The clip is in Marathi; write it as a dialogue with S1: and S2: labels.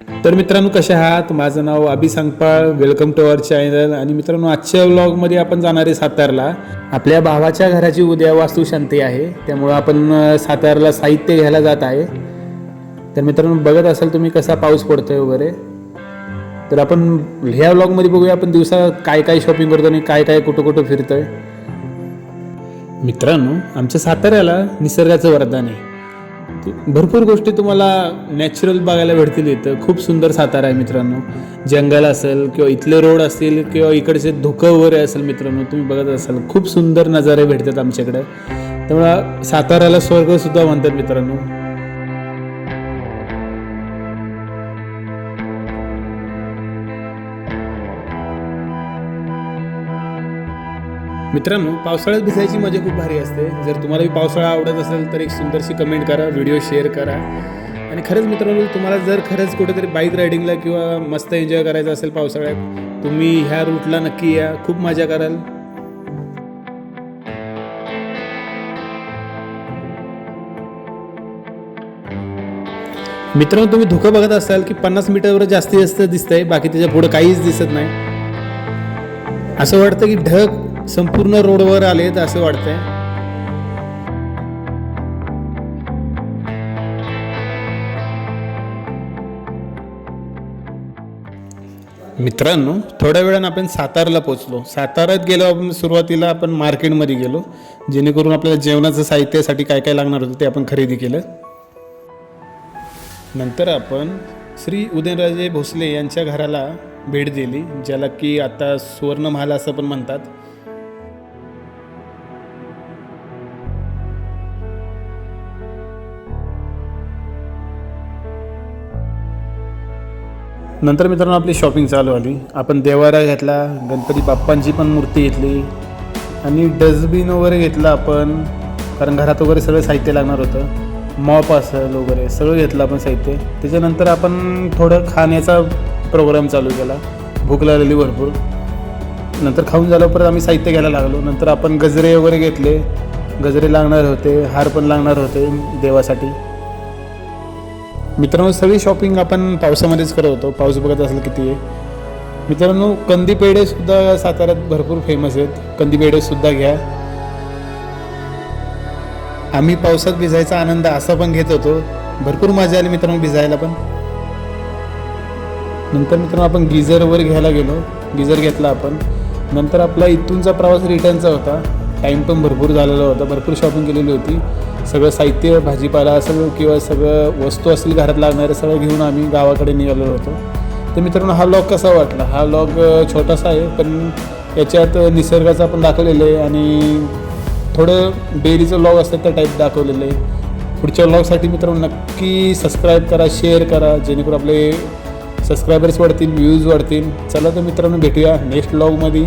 S1: तर मित्रांनो कसे आहात? माझं नाव Abhi Sangpal. Welcome to our channel आणि मित्रांनो आजच्या व्लॉगमध्ये आपण जाणार आहे सातारला. आपल्या भावाच्या घराची उद्या वास्तुशांती आहे. त्यामुळं आपण सातारला साहित्य घ्यायला जात आहे. तर मित्रांनो बघत असाल तुम्ही कसा पाऊस पडतोय वगैरे. तर आपण ह्या व्लॉगमध्ये बघूया आपण दिवसा काय काय शॉपिंग करतो आणि काय काय कुठं कुठं फिरतोय. मित्रांनो आमच्या साताऱ्याला निसर्गाचं वरदान आहे. भरपूर गोष्टी तुम्हाला नॅचरल बघायला भेटतील इथं. खूप सुंदर सातारा आहे मित्रांनो. जंगल असेल किंवा इथले रोड असतील किंवा इकडचे धुकं वगैरे असेल मित्रांनो तुम्ही बघत असाल. खूप सुंदर नजारे भेटतात आमच्याकडे. त्यामुळं साताऱ्याला स्वर्गसुद्धा म्हणतात मित्रांनो. मित्रांनो पावसाळ्यात भिजायची मजा खूप भारी असते. जर तुम्हाला पावसाळा आवडत असेल तर एक सुंदरशी कमेंट करा व्हिडिओ शेअर करा. आणि खरंच मित्रांनो तुम्हाला जर खरंच कुठेतरी बाईक रायडिंगला किंवा मस्त एन्जॉय करायचं असेल पावसाळ्यात तुम्ही ह्या रूटला नक्की या. खूप मजा कराल. मित्रांनो तुम्ही धुकं बघत असाल की पन्नास मीटरवर जास्तीत जास्त दिसतंय बाकी त्याच्या पुढे काहीच दिसत नाही. असं वाटतं की ढग संपूर्ण रोडवर आलेत असं वाटतंय. मित्रांनो थोड्या वेळानं आपण सातारला पोचलो साताऱ्यात गेलो आपण सुरुवातीला आपण मार्केटमध्ये गेलो. जेणेकरून आपल्याला जेवणाचं साहित्यासाठी काय काय लागणार होतं ते आपण खरेदी केलं. नंतर आपण श्री उदयनराजे भोसले यांच्या घराला भेट दिली ज्याला की आता सुवर्णमहाल असं पण म्हणतात. नंतर मित्रांनो आपली शॉपिंग चालू आली. आपण देवारा घेतला गणपती बाप्पांची पण मूर्ती घेतली आणि डस्टबिन वगैरे घेतलं आपण कारण घरात वगैरे सगळं साहित्य लागणार होतं. मॉप असेल वगैरे सगळं घेतलं आपण साहित्य. त्याच्यानंतर आपण थोडं खाण्याचा प्रोग्राम चालू केला. भूक लागलेली भरपूर. नंतर खाऊन झालं परत आम्ही साहित्य घ्यायला लागलो. नंतर आपण गजरे वगैरे घेतले. गजरे लागणार होते हार पण लागणार होते देवासाठी. मित्रांनो सगळी शॉपिंग आपण पावसामध्येच करत होतो. पाऊस बघत असेल किती आहे. मित्रांनो कंदी पेढेसुद्धा साताऱ्यात भरपूर फेमस आहेत. कंदी पेढेसुद्धा घ्या. आम्ही पावसात भिजायचा आनंद असा पण घेत होतो. भरपूर मजा आली मित्रांनो भिजायला पण. नंतर मित्रांनो आपण गिझरवर घ्यायला गेलो. गिझर घेतला आपण. नंतर आपला इथूनचा प्रवास रिटर्नचा होता. टाईम पण भरपूर झालेला होता. भरपूर शॉपिंग केलेली होती. सगळं साहित्य भाजीपाला असेल किंवा सगळं वस्तू असतील घरात लागणारे सगळं घेऊन आम्ही गावाकडे निघालो होतो. तर मित्रांनो हा लॉग कसा वाटला? हा लॉग छोटासा आहे पण याच्यात निसर्गाचा आपण दाखवलेलं आहे आणि थोडं डेअरीचं लॉग असतात त्या टाईप दाखवलेलं आहे. पुढच्या लॉगसाठी मित्रांनो नक्की सबस्क्राईब करा शेअर करा जेणेकरून आपले सबस्क्रायबर्स वाढतील व्ह्यूज वाढतील. चला तर मित्रांनो भेटूया नेक्स्ट लॉगमध्ये